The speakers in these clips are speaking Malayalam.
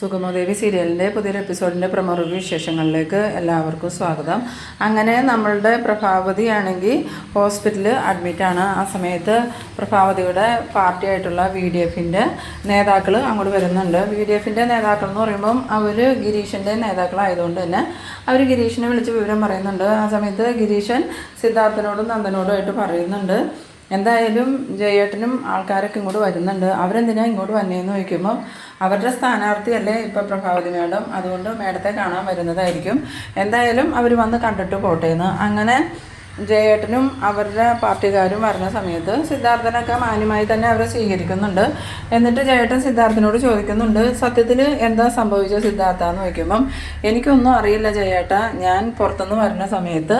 സുഗമദേവി സീരിയലിന്റെ പുതിയൊരു എപ്പിസോഡിന്റെ പ്രമോ റിവ്യൂ വിശേഷങ്ങളിലേക്ക് എല്ലാവർക്കും സ്വാഗതം. അങ്ങനെ നമ്മളുടെ പ്രഭാവതി ആണെങ്കിൽ ഹോസ്പിറ്റലിൽ അഡ്മിറ്റാണ് ആ സമയത്ത് പ്രഭാവതിയുടെ പാർട്ടി ആയിട്ടുള്ള വി ഡി എഫിന്റെ നേതാക്കൾ അങ്ങോട്ട് വരുന്നുണ്ട്. വി ഡി എഫിന്റെ നേതാക്കൾ എന്ന് പറയുമ്പം അവർ ഗിരീഷിന്റെ നേതാക്കളായതുകൊണ്ട് തന്നെ അവർ ഗിരീഷിനെ വിളിച്ച് വിവരം പറയുന്നുണ്ട്. ആ സമയത്ത് ഗിരീഷൻ സിദ്ധാർത്ഥനോടും നന്ദനോടുമായിട്ട് പറയുന്നുണ്ട്. എന്തായാലും ജയേട്ടനും ആൾക്കാരൊക്കെ ഇങ്ങോട്ട് വരുന്നുണ്ട്. അവരെന്തിനാണ് ഇങ്ങോട്ട് വന്നേന്ന് ചോദിക്കുമ്പോൾ അവരുടെ സ്ഥാനാർത്ഥിയല്ലേ ഇപ്പോൾ പ്രഭാവതി മേഡം? അതുകൊണ്ട് മേഡത്തെ കാണാൻ വരുന്നതായിരിക്കും. എന്തായാലും അവർ വന്ന് കണ്ടിട്ട് പോട്ടേന്ന് അങ്ങനെ ജയേട്ടനും അവരുടെ പാർട്ടിക്കാരും വരുന്ന സമയത്ത് സിദ്ധാർത്ഥനൊക്കെ മാന്യമായി തന്നെ അവരെ സ്വീകരിക്കുന്നുണ്ട്. എന്നിട്ട് ജയേട്ടൻ സിദ്ധാർത്ഥനോട് ചോദിക്കുന്നുണ്ട് സത്യത്തിൽ എന്താ സംഭവിച്ചത് സിദ്ധാർത്ഥ? എന്ന് ചോദിക്കുമ്പം എനിക്കൊന്നും അറിയില്ല ജയേട്ട. ഞാൻ പുറത്തുനിന്ന് വരുന്ന സമയത്ത്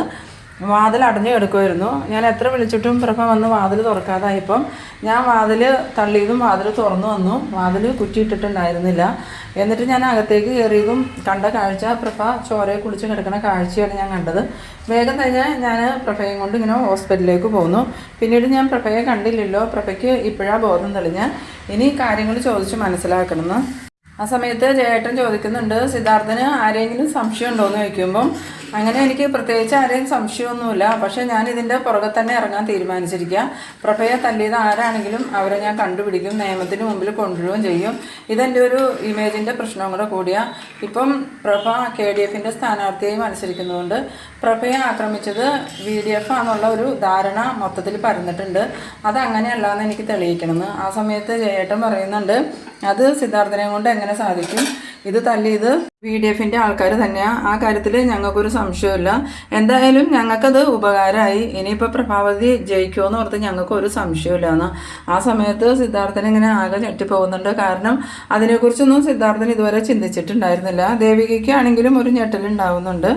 വാതിൽ അടഞ്ഞു കിടക്കുമായിരുന്നു ഞാൻ എത്ര വിളിച്ചിട്ടും പ്രഭ വന്ന് വാതിൽ തുറക്കാതായപ്പം ഞാൻ വാതിൽ തള്ളിയതും വാതിൽ തുറന്നു വന്നു. വാതിൽ കുറ്റിയിട്ടിട്ടുണ്ടായിരുന്നില്ല. എന്നിട്ട് ഞാൻ അകത്തേക്ക് കയറിയതും കണ്ട കാഴ്ച പ്രഭ ചോരയെ കുളിച്ച് കിടക്കുന്ന കാഴ്ചയാണ് ഞാൻ കണ്ടത്. വേഗം തന്നെ ഞാൻ പ്രഭയും കൊണ്ട് ഇങ്ങനെ ഹോസ്പിറ്റലിലേക്ക് പോന്നു. പിന്നീട് ഞാൻ പ്രഭയെ കണ്ടില്ലല്ലോ. പ്രഭയ്ക്ക് ഇപ്പോഴാണ് ബോധം തെളിഞ്ഞ്. ഇനി കാര്യങ്ങൾ ചോദിച്ച് മനസ്സിലാക്കണമെന്ന്. ആ സമയത്ത് ജയേട്ടൻ ചോദിക്കുന്നുണ്ട് സിദ്ധാർത്ഥന് ആരെങ്കിലും സംശയം ഉണ്ടോ എന്ന് ചോദിക്കുമ്പം അങ്ങനെ എനിക്ക് പ്രത്യേകിച്ച് ആരെയും സംശയമൊന്നുമില്ല. പക്ഷേ ഞാൻ ഇതിന്റെ പുറകെ തന്നെ ഇറങ്ങാൻ തീരുമാനിച്ചിരിക്കുക. പ്രഭയെ തല്ലിയത് ആരാണെങ്കിലും അവരെ ഞാൻ കണ്ടുപിടിക്കും നിയമത്തിന് മുമ്പിൽ കൊണ്ടുവരികയും ചെയ്യും. ഇതെന്റെ ഒരു ഇമേജിന്റെ പ്രശ്നവും കൂടെ കൂടിയ. ഇപ്പം പ്രഭ കെ ഡി എഫിന്റെ സ്ഥാനാർത്ഥിയായി മത്സരിക്കുന്നതുകൊണ്ട് പ്രഭയെ ആക്രമിച്ചത് വി ഡി എഫ് ആണെന്നുള്ള ഒരു ധാരണ മൊത്തത്തിൽ പരന്നിട്ടുണ്ട്. അതങ്ങനെയല്ല എന്ന് എനിക്ക് തെളിയിക്കണമെന്ന്. ആ സമയത്ത് ജയേട്ടൻ പറയുന്നുണ്ട് അത് സിദ്ധാർത്ഥനെ കൊണ്ട് എങ്ങനെ സാധിക്കും? ഇത് തല്ലിയത് വി ഡി എഫിന്റെ ആൾക്കാർ തന്നെയാണ് ആ കാര്യത്തിൽ ഞങ്ങൾക്കൊരു സംശയമില്ല എന്തായാലും ഞങ്ങൾക്കത് ഉപകാരമായി. ഇനിയിപ്പോൾ പ്രഭാവതി ജയിക്കുമോ ഓർത്ത് ഞങ്ങൾക്ക് ഒരു സംശയമില്ല എന്ന് ആ സമയത്ത് സിദ്ധാർത്ഥൻ ഇങ്ങനെ ആകെ ഞെട്ടിപ്പോകുന്നുണ്ട്. കാരണം അതിനെക്കുറിച്ചൊന്നും സിദ്ധാർത്ഥൻ ഇതുവരെ ചിന്തിച്ചിട്ടുണ്ടായിരുന്നില്ല. ദേവികയ്ക്ക് ആണെങ്കിലും ഒരു ഞെട്ടലുണ്ടാവുന്നുണ്ട്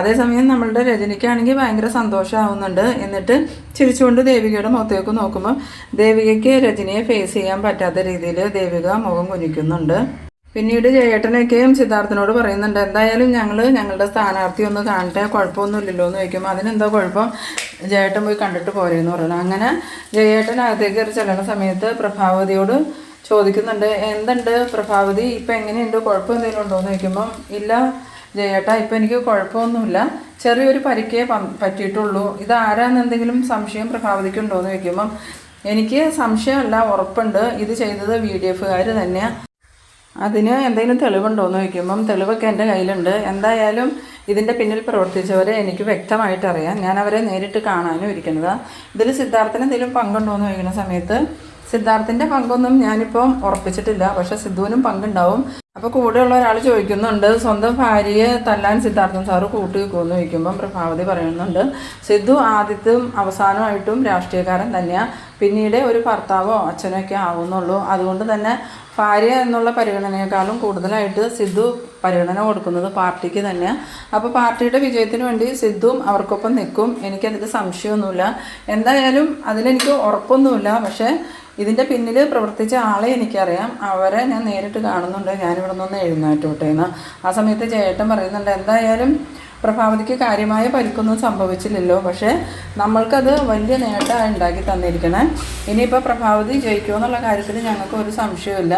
അതേസമയം നമ്മളുടെ രജനിക്കാണെങ്കിൽ ഭയങ്കര സന്തോഷമാവുന്നുണ്ട്. എന്നിട്ട് ചിരിച്ചുകൊണ്ട് ദേവികയുടെ മുഖത്തേക്ക് നോക്കുമ്പോൾ ദേവികയ്ക്ക് രജനിയെ ഫേസ് ചെയ്യാൻ പറ്റാത്ത രീതിയിൽ ദേവിക മുഖം കുനിക്കുന്നുണ്ട്. പിന്നീട് ജയേട്ടനൊക്കെയും സിദ്ധാർത്ഥനോട് പറയുന്നുണ്ട് എന്തായാലും ഞങ്ങൾ ഞങ്ങളുടെ സ്ഥാനാർത്ഥി ഒന്ന് കാണട്ടെ കുഴപ്പമൊന്നുമില്ലല്ലോ എന്ന് ചോദിക്കുമ്പോൾ അതിനെന്താ കുഴപ്പം? ജയേട്ടൻ പോയി കണ്ടിട്ട് പോരെന്ന് പറയുന്നു അങ്ങനെ ജയേട്ടൻ അകത്തേക്ക് കയറി സമയത്ത് പ്രഭാവതിയോട് ചോദിക്കുന്നുണ്ട് എന്തുണ്ട് പ്രഭാവതി? ഇപ്പം എങ്ങനെയുണ്ട്? കുഴപ്പം എന്തെങ്കിലും ഉണ്ടോ? എന്ന് ചോദിക്കുമ്പം ഇല്ല ജയേട്ടാ ഇപ്പം എനിക്ക് കുഴപ്പമൊന്നുമില്ല. ചെറിയൊരു പരിക്കേ പറ്റിയിട്ടുള്ളൂ. ഇത് ആരാന്നെന്തെങ്കിലും സംശയം പ്രഭാവതിക്ക് ഉണ്ടോ എന്ന് ചോദിക്കുമ്പം എനിക്ക് സംശയമല്ല ഉറപ്പുണ്ട്. ഇത് ചെയ്തത് വി ഡി എഫുകാർ തന്നെയാണ് അതിന് എന്തെങ്കിലും തെളിവുണ്ടോ എന്ന് ചോദിക്കുമ്പം തെളിവൊക്കെ എന്റെ കയ്യിലുണ്ട്. എന്തായാലും ഇതിന്റെ പിന്നിൽ പ്രവർത്തിച്ചവരെ എനിക്ക് വ്യക്തമായിട്ട് അറിയാം. ഞാൻ അവരെ നേരിട്ട് കാണാനും ഇരിക്കുന്നത്. ഇതിൽ സിദ്ധാർത്ഥന് എന്തെങ്കിലും പങ്കുണ്ടോ എന്ന് ചോദിക്കുന്ന സമയത്ത് സിദ്ധാർത്ഥിന്റെ പങ്കൊന്നും ഞാനിപ്പം ഉറപ്പിച്ചിട്ടില്ല. പക്ഷെ സിദ്ധുവിനും പങ്കുണ്ടാവും. അപ്പോൾ കൂടെയുള്ള ഒരാൾ ചോദിക്കുന്നുണ്ട് സ്വന്തം ഭാര്യയെ തല്ലാൻ സിദ്ധാർത്ഥൻ സാറ് കൂട്ടി വെക്കുമെന്ന് ചോദിക്കുമ്പം പ്രഭാവതി പറയുന്നുണ്ട് സിദ്ധു ആദ്യത്തും അവസാനമായിട്ടും രാഷ്ട്രീയക്കാരൻ തന്നെയാണ് പിന്നീട് ഒരു ഭർത്താവോ അച്ഛനോ ഒക്കെ ആവുന്നുള്ളൂ. അതുകൊണ്ട് തന്നെ ഭാര്യ എന്നുള്ള പരിഗണനയെക്കാളും കൂടുതലായിട്ട് സിദ്ധു പരിഗണന കൊടുക്കുന്നത് പാർട്ടിക്ക് തന്നെയാണ് അപ്പോൾ പാർട്ടിയുടെ വിജയത്തിന് വേണ്ടി സിദ്ധുവും അവർക്കൊപ്പം നിൽക്കും. എനിക്കതിൽ സംശയമൊന്നുമില്ല. എന്തായാലും അതിലെനിക്ക് ഉറപ്പൊന്നുമില്ല. പക്ഷേ ഇതിന്റെ പിന്നിൽ പ്രവർത്തിച്ച ആളെ എനിക്കറിയാം. അവരെ ഞാൻ നേരിട്ട് കാണുന്നുണ്ട്. ഞാനിവിടെ നിന്ന് എഴുന്നേറ്റോട്ടെ എന്ന്. ആ സമയത്ത് ചേട്ടൻ പറയുന്നുണ്ട് എന്തായാലും പ്രഭാവതിക്ക് കാര്യമായ പരിക്കൊന്നും സംഭവിച്ചില്ലല്ലോ. പക്ഷേ നമ്മൾക്കത് വലിയ നേട്ടമാണ് ഉണ്ടാക്കി തന്നിരിക്കണേ. ഇനിയിപ്പോൾ പ്രഭാവതി ജയിക്കുമോ എന്നുള്ള കാര്യത്തിൽ ഞങ്ങൾക്ക് ഒരു സംശയമില്ല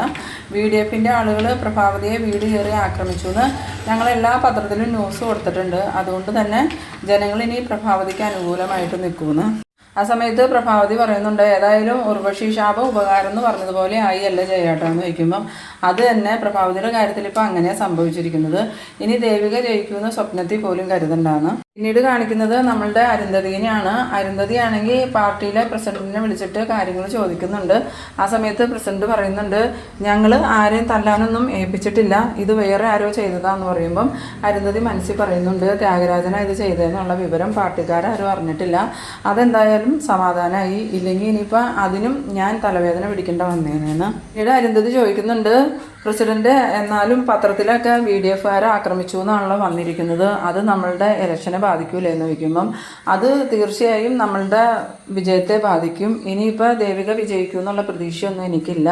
വി ഡി എഫിന്റെ ആളുകൾ പ്രഭാവതിയെ വീട് കയറി ആക്രമിച്ചു എന്ന് ഞങ്ങൾ എല്ലാ പത്രത്തിലും ന്യൂസ് കൊടുത്തിട്ടുണ്ട്. അതുകൊണ്ട് തന്നെ ജനങ്ങൾ ഇനി പ്രഭാവതിക്ക് അനുകൂലമായിട്ട് നിൽക്കുമെന്ന്. ആ സമയത്ത് പ്രഭാവതി പറയുന്നുണ്ട് ഏതായാലും ഉർവശി ശാപം ഉപകാരം എന്ന് പറഞ്ഞതുപോലെ ആയി അല്ല ജയാട്ടോ എന്ന് ചോദിക്കുമ്പം അത് തന്നെ പ്രഭാവതിയുടെ കാര്യത്തിൽ ഇപ്പം അങ്ങനെയാണ് സംഭവിച്ചിരിക്കുന്നത്. ഇനി ദേവിക ജയിക്കുമെന്ന് സ്വപ്നത്തിൽ പോലും കരുതണ്ടാന്ന്. പിന്നീട് കാണിക്കുന്നത് നമ്മളുടെ അരുന്ധതിനെയാണ് അരുന്ധതി ആണെങ്കിൽ പാർട്ടിയിലെ പ്രസിഡന്റിനെ വിളിച്ചിട്ട് കാര്യങ്ങൾ ചോദിക്കുന്നുണ്ട്. ആ സമയത്ത് പ്രസിഡന്റ് പറയുന്നുണ്ട് ഞങ്ങൾ ആരെയും തല്ലാനൊന്നും ഏൽപ്പിച്ചിട്ടില്ല. ഇത് വേറെ ആരോ ചെയ്തതാന്ന് പറയുമ്പം അരുന്ധതി മനസ്സിൽ പറയുന്നുണ്ട് ത്യാഗരാജന ഇത് ചെയ്തതെന്നുള്ള വിവരം പാർട്ടിക്കാരും അറിഞ്ഞിട്ടില്ല. അതെന്തായാലും സമാധാനമായി ഇല്ലെങ്കിൽ ഇനിയിപ്പോൾ അതിനും ഞാൻ തലവേദന പിടിക്കേണ്ട വന്നേനെന്ന്. പിന്നീട് അരുന്ധതി ചോദിക്കുന്നുണ്ട് പ്രസിഡന്റ് എന്നാലും പത്രത്തിലൊക്കെ വി ഡി എഫുകാരെ ആക്രമിച്ചു എന്നാണല്ലോ വന്നിരിക്കുന്നത്. അത് നമ്മളുടെ ഇലക്ഷനെ ബാധിക്കൂലേ എന്ന് ചോദിക്കുമ്പം. അത് തീർച്ചയായും നമ്മളുടെ വിജയത്തെ ബാധിക്കും. ഇനിയിപ്പോൾ ദേവിക വിജയിക്കും എന്നുള്ള പ്രതീക്ഷയൊന്നും എനിക്കില്ല.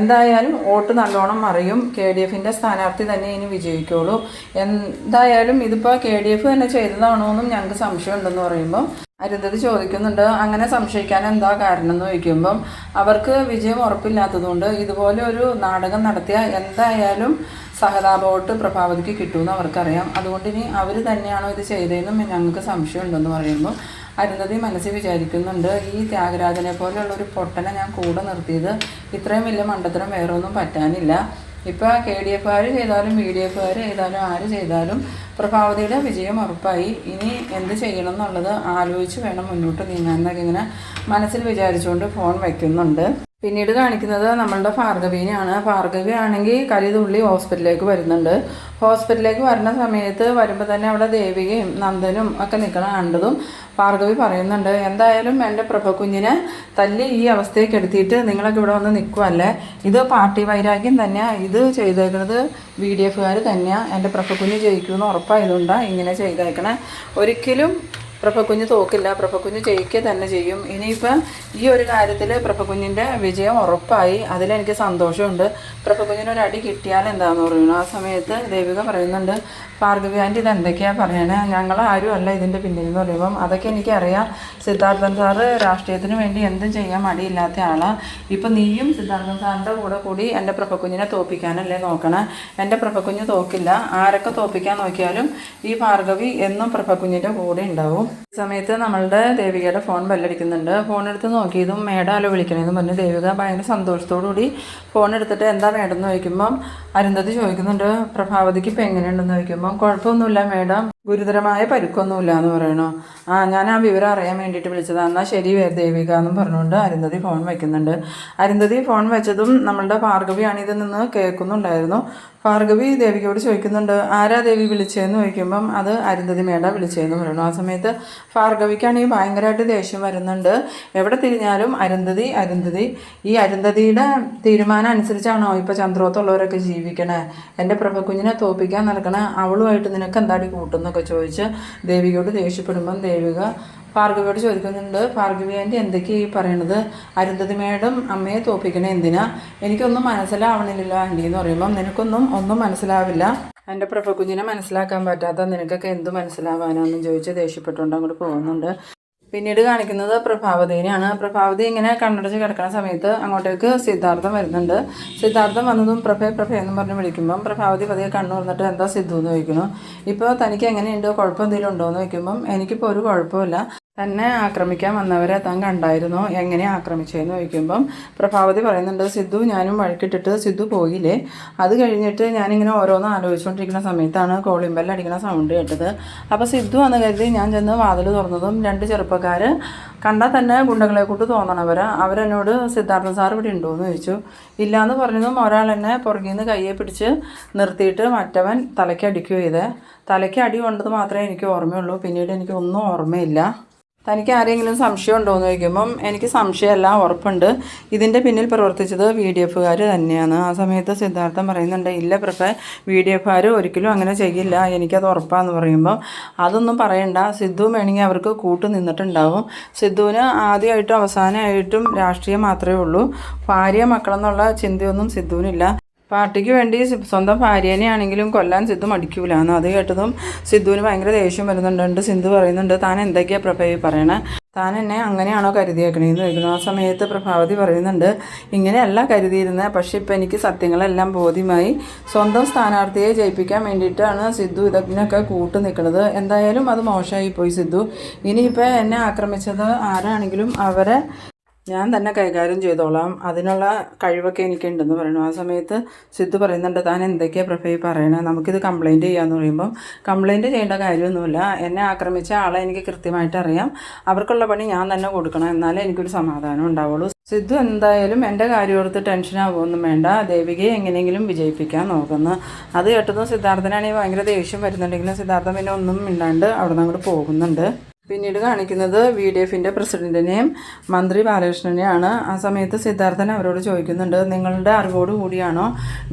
എന്തായാലും വോട്ട് നല്ലോണം മറിയും. കെ ഡി എഫിന്റെ സ്ഥാനാർത്ഥി തന്നെ ഇനി വിജയിക്കുള്ളൂ എന്തായാലും ഇതിപ്പോൾ കെ ഡി എഫ് തന്നെ ചെയ്തതാണോ എന്നും ഞങ്ങൾക്ക് സംശയമുണ്ടെന്ന് പറയുമ്പം അരുന്ധതി ചോദിക്കുന്നുണ്ട് അങ്ങനെ സംശയിക്കാൻ എന്താ കാരണം എന്ന് ചോദിക്കുമ്പം അവർക്ക് വിജയം ഉറപ്പില്ലാത്തതുകൊണ്ട് ഇതുപോലെ ഒരു നാടകം നടത്തിയ എന്തായാലും സഹതാപമായിട്ട് പ്രഭാവതിക്ക് കിട്ടുമെന്ന് അവർക്കറിയാം. അതുകൊണ്ട് ഇനി അവർ തന്നെയാണോ ഇത് ചെയ്തതെന്നും ഞങ്ങൾക്ക് സംശയമുണ്ടെന്ന് പറയുമ്പോൾ അരുന്ധതി മനസ്സിൽ വിചാരിക്കുന്നുണ്ട് ഈ ത്യാഗരാജനെ പോലെയുള്ള ഒരു പൊട്ടനെ ഞാൻ കൂടെ നിർത്തിയത് ഇത്രയും വലിയ മണ്ടത്തരം വേറെ ഒന്നും പറ്റാനില്ല. ഇപ്പോൾ കെ ഡി എഫുകാർ ചെയ്താലും ബി ഡി എഫുകാർ ചെയ്താലും ആര് ചെയ്താലും പ്രഭാവതിയുടെ വിജയം ഉറപ്പായി. ഇനി എന്ത് ചെയ്യണം എന്നുള്ളത് ആലോചിച്ച് വേണം മുന്നോട്ട് നീങ്ങാൻ എന്നൊക്കെ ഇങ്ങനെ മനസ്സിൽ വിചാരിച്ചുകൊണ്ട് ഫോൺ വയ്ക്കുന്നുണ്ട് പിന്നീട് കാണിക്കുന്നത് നമ്മളുടെ ഭാർഗവീനെയാണ്. ഭാർഗവി ആണെങ്കിൽ കലിതുള്ളി ഹോസ്പിറ്റലിലേക്ക് വരുന്നുണ്ട്. ഹോസ്പിറ്റലിലേക്ക് വരുന്ന സമയത്ത് വരുമ്പോൾ തന്നെ അവിടെ ദേവികയും നന്ദനും ഒക്കെ നിൽക്കണം കണ്ടതും ഭാർഗവി പറയുന്നുണ്ട് എന്തായാലും എന്റെ പ്രഭകുഞ്ഞിനെ തല്ലി ഈ അവസ്ഥയ്ക്ക് എടുത്തിട്ട് നിങ്ങളൊക്കെ ഇവിടെ വന്ന് നിൽക്കുമല്ലേ ഇത് പാർട്ടി വൈരാഗ്യം തന്നെയാണ് ഇത് ചെയ്തേക്കുന്നത് ബി ഡി എഫുകാർ തന്നെയാണ് എന്റെ പ്രഭകുഞ്ഞ് ജയിക്കുമെന്ന് ഉറപ്പായതുകൊണ്ടാണ് ഇങ്ങനെ ചെയ്തേക്കണേ. ഒരിക്കലും പ്രഭകുഞ്ഞ് തോക്കില്ല പ്രഭക്കുഞ്ഞ് ജയിക്കുക തന്നെ ചെയ്യും. ഇനിയിപ്പം ഈ ഒരു കാര്യത്തിൽ പ്രഭക്കുഞ്ഞിന്റെ വിജയം ഉറപ്പായി. അതിലെനിക്ക് സന്തോഷമുണ്ട്. പ്രഭക്കുഞ്ഞിനൊരു അടി കിട്ടിയാൽ എന്താന്ന് പറയുന്നു? ആ സമയത്ത് ദേവിക പറയുന്നുണ്ട് ഭാർഗവി ആന്റി ഇത് എന്തൊക്കെയാണ് പറയണേ? ഞങ്ങൾ ആരും അല്ല ഇതിന്റെ പിന്നിൽ എന്ന് പറയുമ്പം അതൊക്കെ എനിക്കറിയാം. സിദ്ധാർത്ഥൻ സാറ് രാഷ്ട്രീയത്തിന് വേണ്ടി എന്തും ചെയ്യാൻ മടിയില്ലാത്ത ആളാണ് ഇപ്പം നീയും സിദ്ധാർത്ഥൻ സാറിന്റെ കൂടെ കൂടി എന്റെ പ്രഭക്കുഞ്ഞിനെ തോപ്പിക്കാനല്ലേ നോക്കണേ? എന്റെ പ്രഭക്കുഞ്ഞ് തോക്കില്ല. ആരൊക്കെ തോപ്പിക്കാൻ നോക്കിയാലും ഈ ഭാർഗവി എന്നും പ്രഭക്കുഞ്ഞിന്റെ കൂടെ ഉണ്ടാവും. സമയത്ത് നമ്മളുടെ ദേവികയുടെ ഫോൺ ബെല്ലടിക്കുന്നുണ്ട്. ഫോൺ എടുത്ത് നോക്കിയതും മേടാലോ വിളിക്കണമെന്ന് പറഞ്ഞ്. ദേവിക ഭയങ്കര സന്തോഷത്തോടു കൂടി ഫോൺ എടുത്തിട്ട് എന്താ മേഡം ചോദിക്കുമ്പം അരുന്ധതി ചോദിക്കുന്നുണ്ട്. പ്രഭാവതിക്ക് ഇപ്പം എങ്ങനെയുണ്ടെന്ന് ചോദിക്കുമ്പം കുഴപ്പമൊന്നുമില്ല മേഡം. ഗുരുതരമായ പരുക്കൊന്നുമില്ല എന്ന് പറയണോ? ആ ഞാൻ ആ വിവരം അറിയാൻ വേണ്ടിയിട്ട് വിളിച്ചതാണ് എന്നാൽ ശരി ദേവിക എന്നും പറഞ്ഞുകൊണ്ട് അരുന്ധതി ഫോൺ വയ്ക്കുന്നുണ്ട് അരുന്ധതി ഫോൺ വെച്ചതും നമ്മളുടെ ഭാർഗവിയാണ് ഇതിൽ നിന്ന് കേൾക്കുന്നുണ്ടായിരുന്നു. ഭാർഗവി ദേവികയോട് ചോദിക്കുന്നുണ്ട് ആരാ ദേവി വിളിച്ചതെന്ന് ചോദിക്കുമ്പം അത് അരുന്ധതി മേട വിളിച്ചതെന്ന് പറയുന്നു ആ സമയത്ത് ഭാർഗവിക്കാണെങ്കിൽ ഭയങ്കരമായിട്ട് ദേഷ്യം വരുന്നുണ്ട്. എവിടെ തിരിഞ്ഞാലും അരുന്ധതി അരുന്ധതി ഈ അരുന്ധതിയുടെ തീരുമാനം അനുസരിച്ചാണോ ഇപ്പോൾ ചന്ദ്രോത്തുള്ളവരൊക്കെ ജീവിക്കണേ? എന്റെ പ്രഭകുഞ്ഞിനെ തോപ്പിക്കാൻ നടക്കണേ അവളുമായിട്ട് നിനക്ക് എന്താടി കൂട്ടുന്നൊക്കെ ചോദിച്ച് ദേവികയോട് ദേഷ്യപ്പെടുമ്പം ദേവിക ഭാർഗവിയോട് ചോദിക്കുന്നുണ്ട് ഭാർഗവി ആന്റി എന്തൊക്കെയാണ് ഈ പറയണത്? അരുന്ധതി അമ്മയെ തോപ്പിക്കണേ എന്തിനാ? എനിക്കൊന്നും മനസ്സിലാവണില്ലല്ലോ ആന്റി എന്ന് പറയുമ്പം നിനക്കൊന്നും ഒന്നും മനസ്സിലാവില്ല. എന്റെ പ്രഭകുഞ്ഞിനെ മനസ്സിലാക്കാൻ പറ്റാത്ത നിനക്കൊക്കെ എന്ത് എന്ന് ചോദിച്ച് ദേഷ്യപ്പെട്ടുകൊണ്ട് അങ്ങോട്ട് പോകുന്നുണ്ട്. പിന്നീട് കാണിക്കുന്നത് പ്രഭാവതിനെയാണ്. പ്രഭാവതി ഇങ്ങനെ കണ്ണടച്ച് കിടക്കുന്ന സമയത്ത് അങ്ങോട്ടേക്ക് സിദ്ധാർത്ഥം വരുന്നുണ്ട്. സിദ്ധാർത്ഥം വന്നതും പ്രഭേ പ്രഭേ എന്ന് പറഞ്ഞ് വിളിക്കുമ്പം പ്രഭാവതി പതിയെ കണ്ണു തുറന്നിട്ട് എന്താ സിദ്ധു എന്ന് ചോദിക്കുന്നു. ഇപ്പോൾ തനിക്ക് എങ്ങനെയുണ്ട്? കുഴപ്പം എന്തെങ്കിലും ഉണ്ടോ എന്ന് ചോദിക്കുമ്പം എനിക്കിപ്പോൾ ഒരു കുഴപ്പമില്ല തന്നെ ആക്രമിക്കാൻ വന്നവരെ താൻ കണ്ടായിരുന്നോ? എങ്ങനെ ആക്രമിച്ചതെന്ന് ചോദിക്കുമ്പം പ്രഭാവതി പറയുന്നുണ്ട് സിദ്ധു ഞാനും വഴക്കിട്ടിട്ട് സിദ്ധു പോയില്ലേ? അത് കഴിഞ്ഞിട്ട് ഞാനിങ്ങനെ ഓരോന്ന് ആലോചിച്ചുകൊണ്ടിരിക്കുന്ന സമയത്താണ് കോളിംഗ് അടിക്കുന്ന സൗണ്ട് കേട്ടത്. അപ്പോൾ സിദ്ധു എന്ന് കരുതി ഞാൻ ചെന്ന് വാതിൽ തുറന്നതും രണ്ട് ചെറുപ്പക്കാർ കണ്ടാൽ തന്നെ ഗുണ്ടകളെ കൂട്ട് തോന്നണവർ അവരെന്നോട് സിദ്ധാർത്ഥ സാർ ഇവിടെ ഉണ്ടോ എന്ന് ചോദിച്ചു. ഇല്ലയെന്ന് പറഞ്ഞതും ഒരാൾ എന്നെ പുറകിൽ നിന്ന് കയ്യെ പിടിച്ച് നിർത്തിയിട്ട് മറ്റവൻ തലയ്ക്ക് അടിക്കുകയോ ചെയ്തേ. തലയ്ക്ക് അടി കൊണ്ടത് മാത്രമേ എനിക്ക് ഓർമ്മയുള്ളൂ. പിന്നീട് എനിക്ക് ഒന്നും ഓർമ്മയില്ല. തനിക്ക് ആരെങ്കിലും സംശയം ഉണ്ടോ എന്ന് ചോദിക്കുമ്പം എനിക്ക് സംശയമല്ല ഉറപ്പുണ്ട്. ഇതിന്റെ പിന്നിൽ പ്രവർത്തിച്ചത് വി ഡി എഫുകാർ തന്നെയാണ്. ആ സമയത്ത് സിദ്ധാർത്ഥം പറയുന്നുണ്ട് ഇല്ല പ്രഫേ വി ഡി എഫുകാർ ഒരിക്കലും അങ്ങനെ ചെയ്യില്ല. എനിക്കത് ഉറപ്പാന്ന് പറയുമ്പോൾ അതൊന്നും പറയണ്ട. സിദ്ധു വേണമെങ്കിൽ അവർക്ക് കൂട്ടു നിന്നിട്ടുണ്ടാവും. സിദ്ധുവിന് ആദ്യമായിട്ടും അവസാനമായിട്ടും രാഷ്ട്രീയം മാത്രമേ ഉള്ളൂ. ഭാര്യ മക്കളെന്നുള്ള ചിന്തയൊന്നും സിദ്ധുവിനില്ല. പാർട്ടിക്ക് വേണ്ടി സ്വന്തം ഭാര്യേനെയാണെങ്കിലും കൊല്ലാൻ സിദ്ധു മടിക്കൂല. എന്ന് അത് കേട്ടതും സിദ്ധുവിന് ഭയങ്കര ദേഷ്യം വരുന്നുണ്ട്. സിന്ധു പറയുന്നുണ്ട് താൻ എന്തൊക്കെയാണ് പ്രഭാവി പറയണേ? താൻ എന്നെ അങ്ങനെയാണോ കരുതിയേക്കണേന്ന് ചോദിക്കുന്നു ആ സമയത്ത് പ്രഭാവതി പറയുന്നുണ്ട് ഇങ്ങനെയല്ല കരുതിയിരുന്നത് പക്ഷേ ഇപ്പം എനിക്ക് സത്യങ്ങളെല്ലാം ബോധ്യമായി. സ്വന്തം സ്ഥാനാർത്ഥിയെ ജയിപ്പിക്കാൻ വേണ്ടിയിട്ടാണ് സിദ്ധു ഇതിനൊക്കെ കൂട്ടു നിൽക്കുന്നത് എന്തായാലും അത് മോശമായി പോയി സിദ്ധു. ഇനിയിപ്പോൾ എന്നെ ആക്രമിച്ചത് ആരാണെങ്കിലും അവരെ ഞാൻ തന്നെ കൈകാര്യം ചെയ്തോളാം. അതിനുള്ള കഴിവൊക്കെ എനിക്കുണ്ടെന്ന് പറയുന്നു. ആ സമയത്ത് സിദ്ധു പറയുന്നുണ്ട് താൻ എന്തൊക്കെയാണ് പ്രഭയെ പറയണേ? നമുക്കിത് കംപ്ലൈന്റ് ചെയ്യാന്ന് പറയുമ്പം കംപ്ലൈന്റ് ചെയ്യേണ്ട കാര്യമൊന്നുമില്ല. എന്നെ ആക്രമിച്ച ആളെ എനിക്ക് കൃത്യമായിട്ട് അറിയാം. അവർക്കുള്ള പണി ഞാൻ തന്നെ കൊടുക്കണം. എന്നാലേ എനിക്കൊരു സമാധാനം ഉണ്ടാവുള്ളൂ. സിദ്ധു എന്തായാലും എന്റെ കാര്യം ഓർത്ത് ടെൻഷൻ ആവുമൊന്നും വേണ്ട. ദേവികയെ എങ്ങനെയെങ്കിലും വിജയിപ്പിക്കാൻ നോക്കുന്നു. അത് കേട്ടതും സിദ്ധാർത്ഥനാണെങ്കിൽ ഭയങ്കര ദേഷ്യം വരുന്നുണ്ടെങ്കിലും സിദ്ധാർത്ഥം പിന്നെ ഒന്നും മിണ്ടാണ്ട് അവിടെ നിന്ന് അങ്ങോട്ട് പോകുന്നുണ്ട്. പിന്നീട് കാണിക്കുന്നത് വി ഡി എഫിന്റെ പ്രസിഡന്റിനെയും മന്ത്രി ബാലകൃഷ്ണനെയാണ് ആ സമയത്ത് സിദ്ധാർത്ഥൻ അവരോട് ചോദിക്കുന്നുണ്ട് നിങ്ങളുടെ അറിവോട് കൂടിയാണോ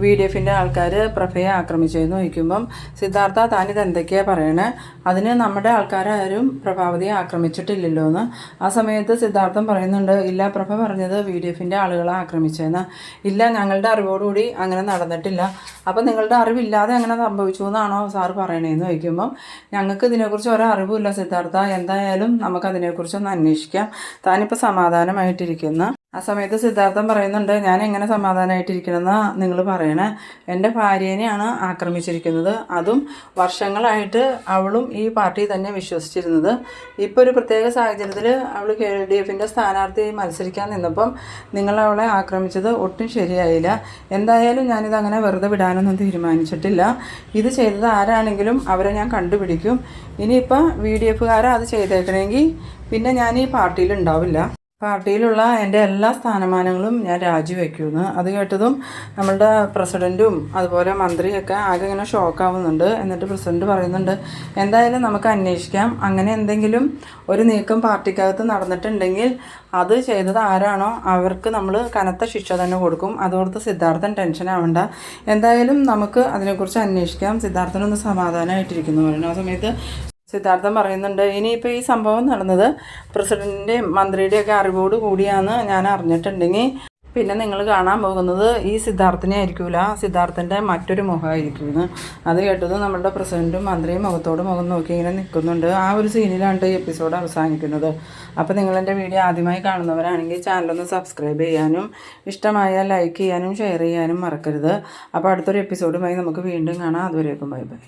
വി ഡി എഫിന്റെ ആൾക്കാർ പ്രഭയെ ആക്രമിച്ചതെന്ന് ചോദിക്കുമ്പം സിദ്ധാർത്ഥ താനിത് എന്തൊക്കെയാണ് പറയണേ? അതിന് നമ്മുടെ ആൾക്കാരാരും പ്രഭാവതിയെ ആക്രമിച്ചിട്ടില്ലല്ലോ എന്ന് ആ സമയത്ത് സിദ്ധാർത്ഥൻ പറയുന്നുണ്ട് ഇല്ല പ്രഭ പറഞ്ഞത് വി ഡി എഫിന്റെ ആളുകളെ ആക്രമിച്ചതെന്ന്. ഇല്ല ഞങ്ങളുടെ അറിവോടുകൂടി അങ്ങനെ നടന്നിട്ടില്ല. അപ്പം നിങ്ങളുടെ അറിവില്ലാതെ അങ്ങനെ സംഭവിച്ചു എന്നാണോ സാറ് പറയണേന്ന് ചോദിക്കുമ്പം ഞങ്ങൾക്ക് ഇതിനെക്കുറിച്ച് ഒരറിവുമില്ല സിദ്ധാർത്ഥ. എന്തായാലും നമുക്കതിനെക്കുറിച്ചൊന്ന് അന്വേഷിക്കാം. താനിപ്പോൾ സമാധാനമായിട്ടിരിക്കുന്ന. ആ സമയത്ത് സിദ്ധാർത്ഥൻ പറയുന്നുണ്ട് ഞാൻ എങ്ങനെ സമാധാനമായിട്ടിരിക്കണമെന്ന് നിങ്ങൾ പറയണേ. എന്റെ ഭാര്യേനെയാണ് ആക്രമിച്ചിരിക്കുന്നത്. അതും വർഷങ്ങളായിട്ട് അവളും ഈ പാർട്ടി തന്നെ വിശ്വസിച്ചിരുന്നത്. ഇപ്പോൾ ഒരു പ്രത്യേക സാഹചര്യത്തിൽ അവൾ കെ ഡി എഫിന്റെ സ്ഥാനാർത്ഥിയായി മത്സരിക്കാൻ നിന്നപ്പം നിങ്ങൾ അവളെ ആക്രമിച്ചത് ഒട്ടും ശരിയായില്ല. എന്തായാലും ഞാനിത് അങ്ങനെ വെറുതെ വിടാനൊന്നും തീരുമാനിച്ചിട്ടില്ല. ഇത് ചെയ്തത് ആരാണെങ്കിലും അവരെ ഞാൻ കണ്ടുപിടിക്കും. ഇനിയിപ്പോൾ വി ഡി എഫുകാരെ അത് ചെയ്തേക്കണമെങ്കിൽ പിന്നെ ഞാൻ ഈ പാർട്ടിയിൽ ഉണ്ടാവില്ല. പാർട്ടിയിലുള്ള എന്റെ എല്ലാ സ്ഥാനമാനങ്ങളും ഞാൻ രാജിവെക്കുമെന്ന്. അത് കേട്ടതും നമ്മളുടെ പ്രസിഡന്റും അതുപോലെ മന്ത്രിയൊക്കെ ആകെ ഇങ്ങനെ ഷോക്കാവുന്നുണ്ട്. എന്നിട്ട് പ്രസിഡന്റ് പറയുന്നുണ്ട് എന്തായാലും നമുക്ക് അന്വേഷിക്കാം. അങ്ങനെ എന്തെങ്കിലും ഒരു നീക്കം പാർട്ടിക്കകത്ത് നടന്നിട്ടുണ്ടെങ്കിൽ അത് ചെയ്തത് ആരാണോ അവർക്ക് നമ്മൾ കനത്ത ശിക്ഷ തന്നെ കൊടുക്കും. അതോർത്ത് സിദ്ധാർത്ഥൻ ടെൻഷൻ ആവണ്ട. എന്തായാലും നമുക്ക് അതിനെക്കുറിച്ച് അന്വേഷിക്കാം. സിദ്ധാർത്ഥനൊന്ന് സമാധാനമായിട്ടിരിക്കുന്നു പറയുന്നു ആ സമയത്ത് സിദ്ധാർത്ഥൻ പറയുന്നുണ്ട്. ഇനിയിപ്പോൾ ഈ സംഭവം നടന്നത് പ്രസിഡന്റിന്റെയും മന്ത്രിയുടെയൊക്കെ അറിവോട് കൂടിയാണ് ഞാൻ അറിഞ്ഞിട്ടുണ്ടെങ്കിൽ പിന്നെ നിങ്ങൾ കാണാൻ പോകുന്നത് ഈ സിദ്ധാർത്ഥിനെ ആയിരിക്കില്ല സിദ്ധാർത്ഥന്റെ മറ്റൊരു മുഖമായിരിക്കും അത് കേട്ടത് നമ്മളുടെ പ്രസിഡന്റും മന്ത്രിയും മുഖത്തോട് മുഖം നോക്കി ഇങ്ങനെ നിൽക്കുന്നുണ്ട്. ആ ഒരു സീനിലാണ് ഈ എപ്പിസോഡ് അവസാനിക്കുന്നത്. അപ്പോൾ നിങ്ങൾ എന്റെ വീഡിയോ ആദ്യമായി കാണുന്നവരാണെങ്കിൽ ചാനലൊന്ന് സബ്സ്ക്രൈബ് ചെയ്യാനും ഇഷ്ടമായാൽ ലൈക്ക് ചെയ്യാനും ഷെയർ ചെയ്യാനും മറക്കരുത്. അപ്പോൾ അടുത്തൊരു എപ്പിസോഡുമായി നമുക്ക് വീണ്ടും കാണാം. അതുവരേക്കും ബൈ ബൈ.